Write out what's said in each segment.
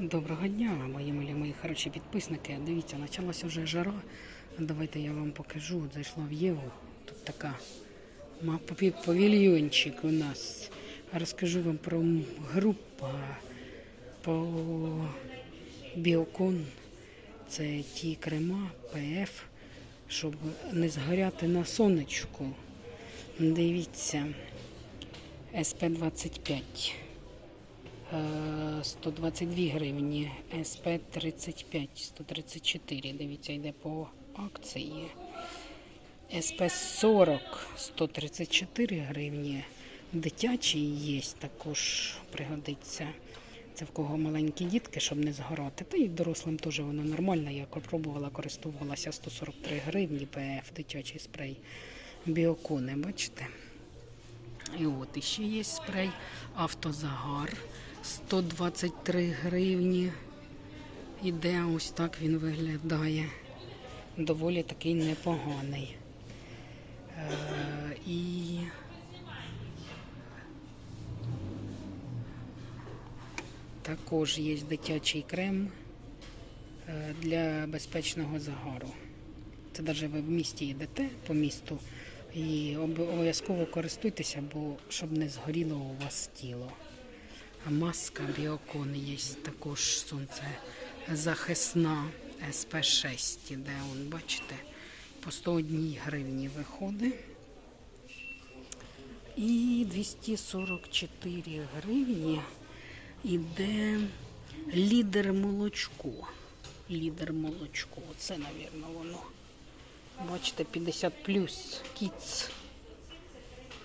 Доброго дня, мої милі, мої хороші підписники. Дивіться, почалася вже жара. Давайте я вам покажу. От Зайшла в Єву. Тут така павільйончик у нас. Розкажу вам про групу по біокон. Це ті крема ПФ, щоб не згоряти на сонечку. Дивіться, СП-25. Е, 122 гривні, СП 35, 134. Дивіться, йде по акції. СП 40, 134 гривні. Дитячий є, також пригодиться. Це в кого маленькі дітки, щоб не згорати. Та і дорослим теж воно нормально. Я пробувала, користувалася 143 гривні ПФ, дитячий спрей. Біокони, бачите? І от іще є спрей автозагар 123 гривні. Іде ось так він виглядає. Доволі такий непоганий. Е, і також є дитячий крем е, для безпечного загару. Це навіть ви в місті йдете по місту і обов'язково користуйтеся, бо щоб не згоріло у вас тіло. Маска біокон є також сонце захисна СП6, де он, бачите, по 101 гривні виходить. І 244 гривні іде лідер молочко. Лідер молочко. Це, мабуть, воно. Бачите, 50 плюс кіц.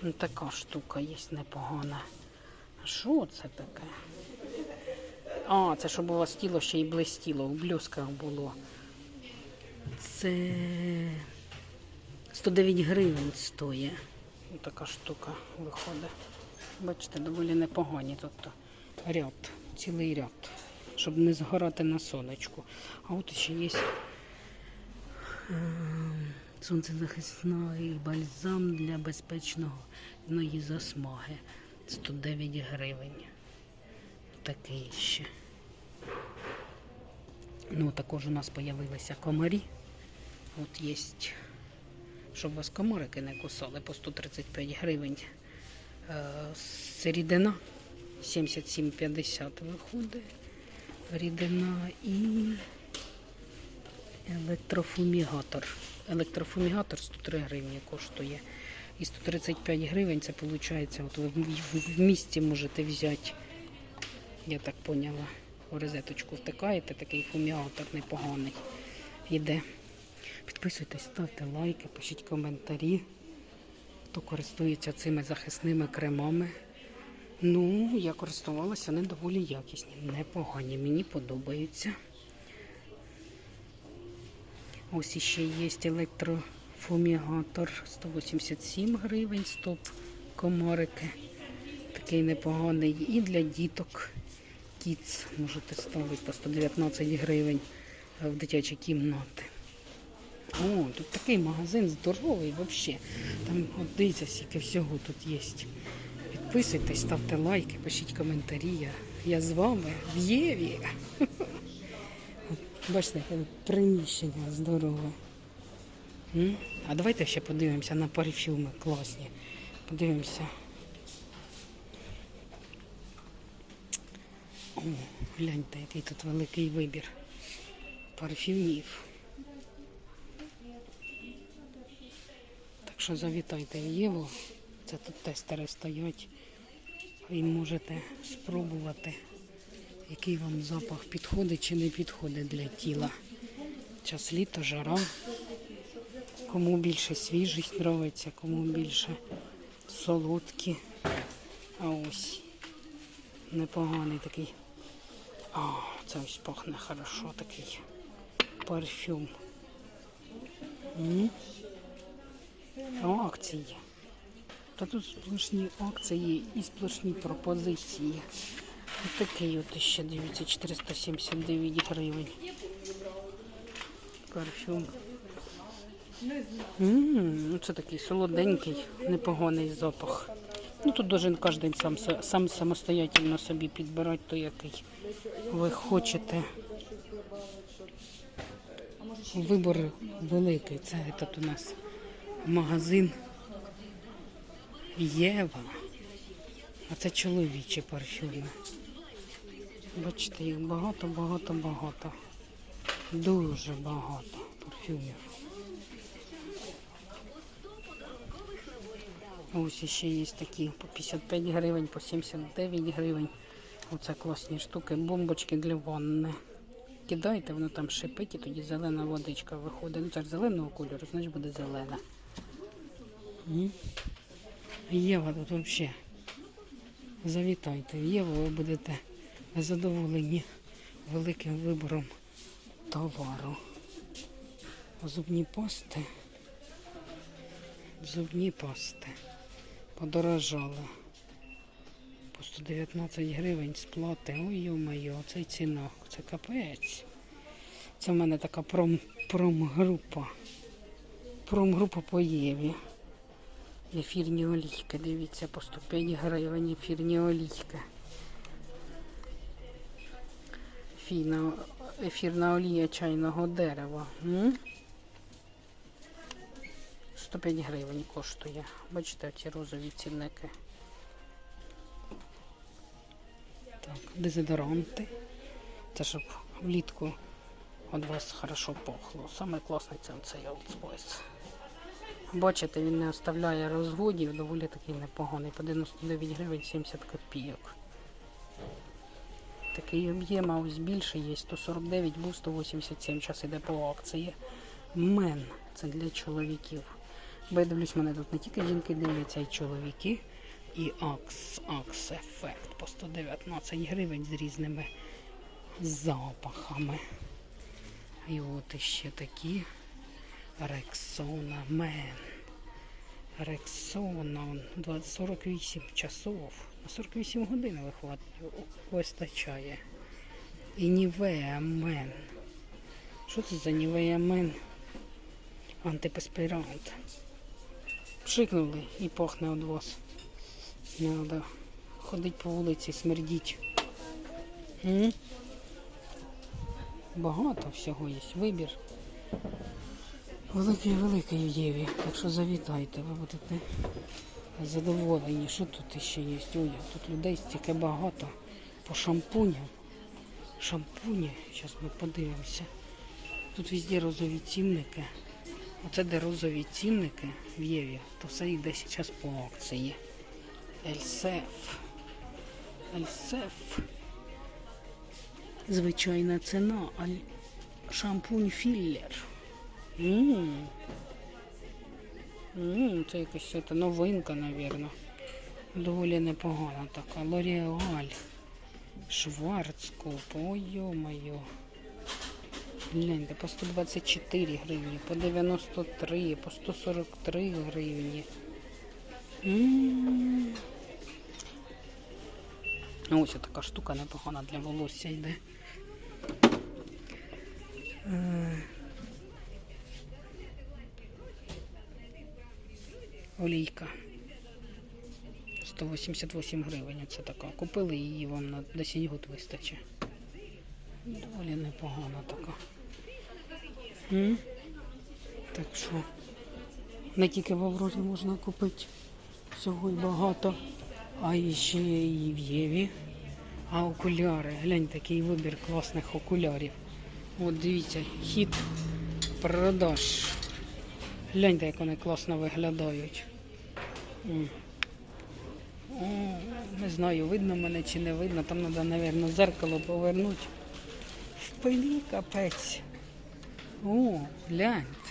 Ну, така штука є непогана. Що це таке? А, це щоб у вас тіло ще й блистіло, в блюсках було. Це 109 гривень стоїть. Ось така штука виходить. Бачите, доволі непогані тут ряд, цілий ряд, щоб не згорати на сонечку. А от ще є ем, сонцезахисний бальзам для безпечної засмаги. 109 гривень. Такий ще. Ну, також у нас з'явилися комарі. От є, щоб вас комарики не кусали по 135 гривень. Е, Рідина 77,50 виходить. Рідина і електрофумігатор. Електрофумігатор 103 гривні коштує. І 135 гривень це виходить, от ви в- місті можете взяти, я так поняла, в розеточку втикаєте, такий фумігатор непоганий. Іде. Підписуйтесь, ставте лайки, пишіть коментарі, хто користується цими захисними кремами. Ну, я користувалася, вони доволі якісні, непогані, мені подобаються. Ось іще є електрофумігатор 187 гривень, стоп комарики. Такий непоганий. І для діток кіц можете ставити по 119 гривень в дитячі кімнати. О, тут такий магазин здоровий взагалі. Там от дивіться, скільки всього тут є. Підписуйтесь, ставте лайки, пишіть коментарі. Я, з вами в Єві. Бачите, приміщення здорове. А давайте ще подивимося на парфюми класні. Подивимося. О, гляньте, який тут великий вибір парфюмів. Так що завітайте в Єву. Це тут тестери стоять. І можете спробувати, який вам запах підходить чи не підходить для тіла. Час літо, жара. Кому більше свіжість подобається, кому більше солодкі. А ось непоганий такий. О, це ось пахне хорошо такий парфюм. М? О, акції. Та тут сплошні акції і сплошні пропозиції. Ось такий от ще дивіться, 479 гривень. Парфюм. Ну Це такий солоденький, непоганий запах. Ну тут должен кожен сам, сам самостоятельно собі підбирати той, який ви хочете. Вибор великий. Це тут у нас магазин Єва. А це чоловічі парфюми. Бачите, їх багато, багато, багато. Дуже багато парфюмів. Ось ще є такі по 55 гривень, по 79 гривень. Оце класні штуки, бомбочки для ванни. Кидайте, воно там шипить і тоді зелена водичка виходить. Ну це ж зеленого кольору, значить буде зелена. Єва тут взагалі. Завітайте в Єву, ви будете задоволені великим вибором товару. Зубні пасти. Зубні пасти. Подорожали. По 119 гривень сплати. Ой, йо-моє, цей цінок. Це капець. Це в мене така пром, промгрупа. Промгрупа по Єві. Ефірні олійки, дивіться, по 105 гривень ефірні олійки. Фіна, ефірна олія чайного дерева. М? 105 гривень коштує. Бачите, ці розові цінники. Так, дезодоранти. Це щоб влітку від вас хорошо пахло. Саме класний це цей Old Spice. Бачите, він не оставляє розводів, доволі такий непоганий. По 99 гривень 70 копійок. Такий об'єм, а ось більше є 149, був 187. Зараз іде по акції. Мен це для чоловіків. Бо я дивлюсь, мене тут не тільки жінки дивляться, й чоловіки. І Акс, Акс Ефект по 119 гривень з різними запахами. І от іще такі Рексона Мен. Рексона 48 часов. На 48 годин вистачає. І Нівея Мен. Що це за Нівея Мен? Антипеспірант. Пшикнули і пахне від вас. Надо ходить по вулиці, смердіть. М? Багато всього є. Вибір. Великий великий в Єві. Так що завітайте, ви будете задоволені. Що тут ще є? Ой, тут людей стільки багато. По шампуням. Шампуні. Зараз ми подивимося. Тут везде розові цінники. Оце де розові цінники в Єві, то все йде зараз по акції. Ельсеф. Ельсеф. Звичайна ціна. Аль... Шампунь філлер. Це якась це новинка, мабуть. Доволі непогана така. Лоріаль. Шварцкоп. Ой, йо-моє. Гляньте, по 124 гривні, по 93, по 143 гривні. М. Ось така штука непогана для волосся йде. Е. Олійка. 188 гривень. Це така. Купили її вам на 10 год вистачить. Доволі непогана така. М? Так що не тільки в Аврорі можна купити всього і багато, а ще і в Єві. А окуляри, глянь, такий вибір класних окулярів. От дивіться, хід продаж. Гляньте, як вони класно виглядають. О, не знаю, видно мене чи не видно. Там треба, мабуть, зеркало повернути. В капець. О, гляньте.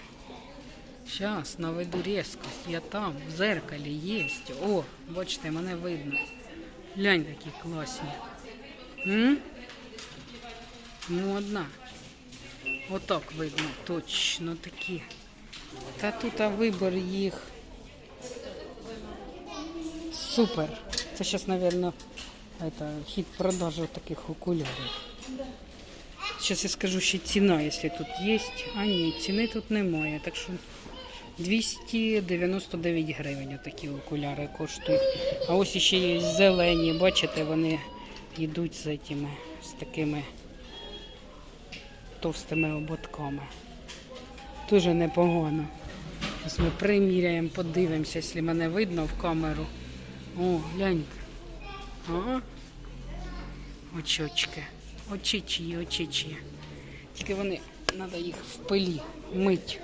Зараз наведу різкость. Я там, в зеркалі є. О, бачите, мене видно. Глянь, такі класні. М? Ну, одна. Отак видно, точно такі. Та тут а вибір їх. Супер. Це зараз, мабуть, хід продажу таких окулярів. Зараз я скажу ще ціна, якщо тут є. А ні, ціни тут немає. Так що 299 гривень такі окуляри коштують. А ось ще є зелені, бачите, вони йдуть з, этими, з такими товстими ободками. Дуже непогано. Зараз ми приміряємо, подивимося, якщо мене видно в камеру. О, глянь. Ага. Очочки. Очичі, очичі. Тільки вони, треба їх в пилі мить.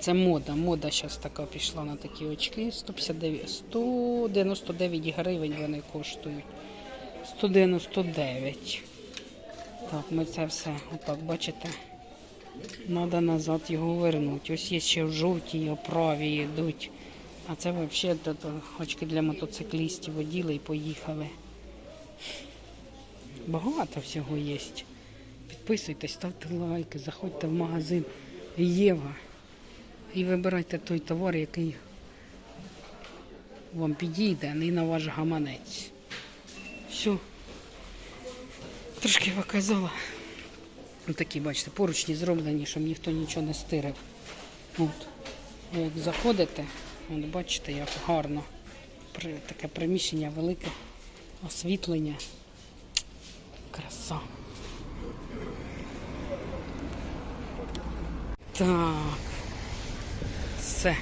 Це мода. Мода зараз така пішла на такі очки. 159, 199 гривень вони коштують. 199. Так, ми це все, отак, бачите. Треба назад його вернути. Ось є ще в жовтій оправі йдуть. А це взагалі очки для мотоциклістів оділи і поїхали. Багато всього є. Підписуйтесь, ставте лайки, заходьте в магазин Єва і вибирайте той товар, який вам підійде, а не на ваш гаманець. Все. Трошки показала. Ось Такі, бачите, поручні зроблені, щоб ніхто нічого не стирив. От. Як заходите, от бачите, як гарно. Таке приміщення велике, освітлення. Краса. Так. Все.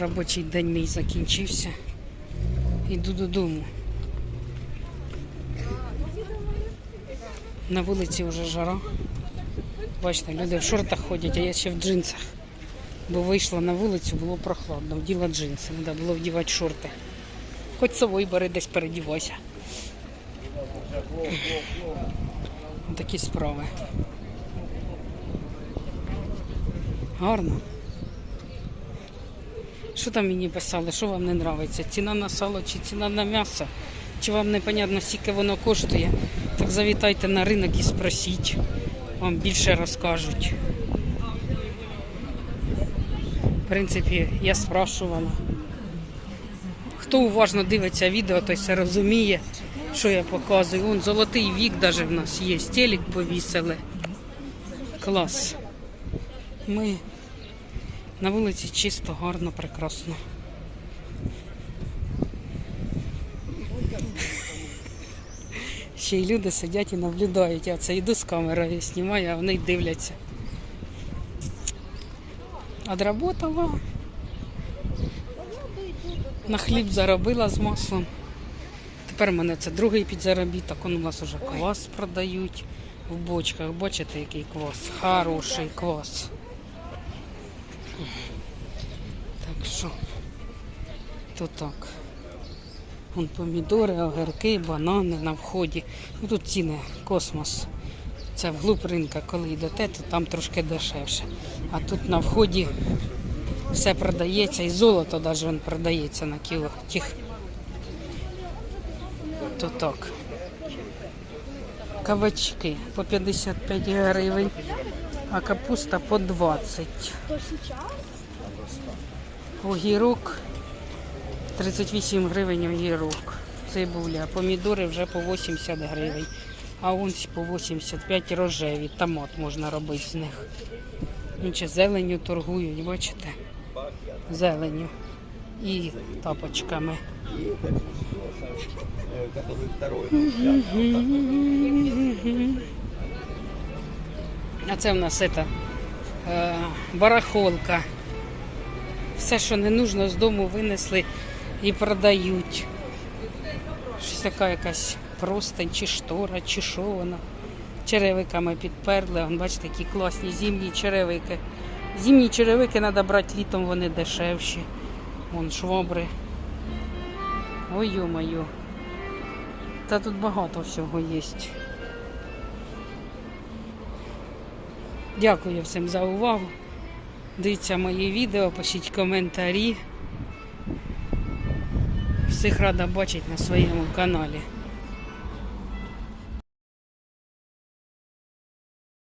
Робочий день мій закінчився. Іду додому. На вулиці вже жара. Бачите, люди в шортах ходять, а я ще в джинсах. Бо вийшла на вулицю, було прохладно, вділа джинси, треба було вдівати шорти. Хоч собою бери десь передівайся. Такі справи. Гарно. Що там мені писали, що вам не подобається? Ціна на сало чи ціна на м'ясо? Чи вам непонятно, скільки воно коштує? Так завітайте на ринок і спросіть. Вам більше розкажуть. В принципі, я спрашувала. Хто уважно дивиться відео, той все розуміє, що я показую. Вон золотий вік навіть в нас є. Телек повісили. Клас. Ми на вулиці чисто, гарно, прекрасно. Ще й люди сидять і наблюдають. Я це йду з камерою, знімаю, а вони дивляться. Одработала. На хліб заробила з маслом. Тепер в мене це другий підзаробіток. Он у нас вже квас продають в бочках. Бачите, який квас? Хороший квас. Так що, то так. Вон помідори, огірки, банани на вході. Ну, тут ціни космос. Це вглуб ринка, коли йдете, то там трошки дешевше. А тут на вході все продається, і золото навіть продається на кіло. Тих. То так. Кабачки по 55 гривень, а капуста по 20. Огірок 38 гривень огірок. Цибуля. Помідори вже по 80 гривень. А ось по 85 рожеві. Томат можна робити з них. Зеленю торгують, бачите? Зеленю. І тапочками. А це в нас це, е, барахолка. Все, що не нужно, з дому винесли і продають. Щось така якась простень, чи штора, чи що вона. Черевиками підперли. Вон, бачите, які класні зимні черевики. Зимні черевики треба брати літом, вони дешевші. Вон швабри. Ой, ё-моё. Та тут багато всього є. Дякую всім за увагу. Дивіться мої відео, пишіть коментарі. Всіх рада бачити на своєму каналі.